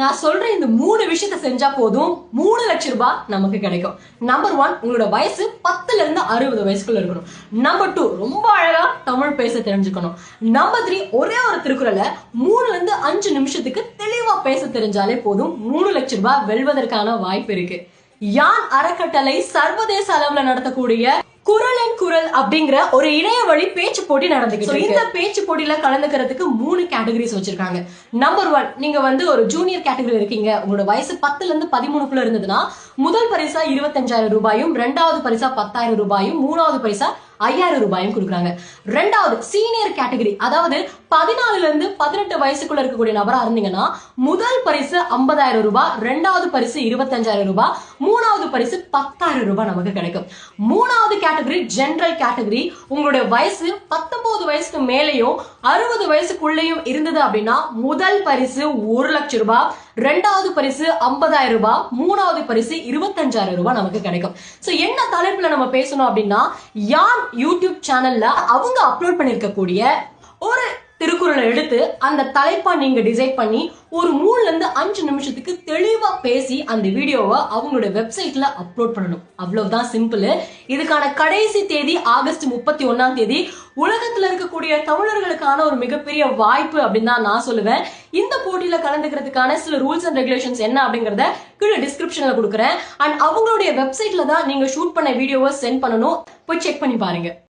நான் சொல்ற இந்த மூணு விஷயத்த செஞ்சா போதும். மூணு லட்சம் ரூபாய் நமக்கு கிடைக்கும். நம்பர் ஒன் உங்களோட வயசு பத்துல இருந்து அறுபது வயசுக்குள்ள இருக்கணும். நம்பர் டூ ரொம்ப அழகா தமிழ் பேச தெரிஞ்சுக்கணும். நம்பர் த்ரீ ஒரே ஒரு திருக்குறளை மூணுல இருந்து அஞ்சு நிமிஷத்துக்கு தெளிவா பேச தெரிஞ்சாலே போதும். மூணு லட்சம் ரூபாய் வெல்வதற்கான வாய்ப்பு இருக்கு. யான் அறக்கட்டளை சர்வதேச அளவுல நடத்தக்கூடிய குரலின் குரல் அப்படிங்கிற ஒரு இணைய வழி பேச்சு போட்டி நடந்துகிட்டு இருக்கு. இந்த பேச்சு போட்டியில கலந்துக்கிறதுக்கு மூணு கேட்டகரிஸ் வச்சிருக்காங்க. நம்பர் ஒன் நீங்க வந்து ஒரு ஜூனியர் கேட்டகரி இருக்கீங்க. உங்களோட வயசு பத்துல இருந்து பதிமூணுக்குள்ள இருந்ததுன்னா முதல் பரிசா இருபத்தஞ்சாயிரம் ரூபாயும் ரெண்டாவது பரிசா பத்தாயிரம் ரூபாயும் மூணாவது பரிசா ஐயாயிரம் ரூபாயும் கொடுக்குறாங்க. ரெண்டாவது சீனியர் கேட்டகரி அதாவது பதினாலுல இருந்து பதினெட்டு வயசுக்குள்ள இருக்கக்கூடிய நபரா இருந்தீங்கன்னா முதல் பரிசு ஐம்பதாயிரம் ரூபாய் ரெண்டாவது பரிசு இருபத்தஞ்சாயிரம் ரூபாய் மூணாவது பரிசு பத்தாயிரம் ரூபாய் நமக்கு கிடைக்கும். மூணாவது கேட்டகரி ஜெனரல் கேட்டகரி உங்களுடைய வயசு பத்தொன்பது வயசுக்கு மேலேயும் அறுபது வயசுக்குள்ளேயும் இருந்தது அப்படின்னா முதல் பரிசு ஒரு லட்சம் ரூபாய் ரெண்டாவது பரிசு ஐம்பதாயிரம் ரூபாய் மூணாவது பரிசு இருபத்தஞ்சாயிரம் ரூபாய் நமக்கு கிடைக்கும். சோ என்ன தலைப்புல நம்ம பேசணும் அப்படின்னா யான் யூடியூப் சேனல்ல அவங்க அப்லோட் பண்ணிருக்கக்கூடிய திருக்குறளை எடுத்து அந்த தலைப்பா நீங்க டிசைட் பண்ணி ஒரு மூணுல இருந்து அஞ்சு நிமிஷத்துக்கு தெளிவா பேசி அந்த வீடியோவை அவங்களோட வெப்சைட்ல அப்லோட் பண்ணணும். அவ்வளவுதான் சிம்பிள் இதுக்கான கடைசி தேதி ஆகஸ்ட் முப்பத்தி ஒன்னாம் தேதி. உலகத்துல இருக்கக்கூடிய தமிழர்களுக்கான ஒரு மிகப்பெரிய வாய்ப்பு அப்படின்னு தான் நான் சொல்லுவேன். இந்த போட்டியில கலந்துக்கிறதுக்கான சில ரூல்ஸ் அண்ட் ரெகுலேஷன்ஸ் என்ன அப்படிங்கறத கீழே டிஸ்கிரிப்ஷன்ல கொடுக்குறேன். அண்ட் அவங்களுடைய வெப்சைட்ல தான் நீங்க ஷூட் பண்ண வீடியோவை சென்ட் பண்ணணும். போய் செக் பண்ணி பாருங்க.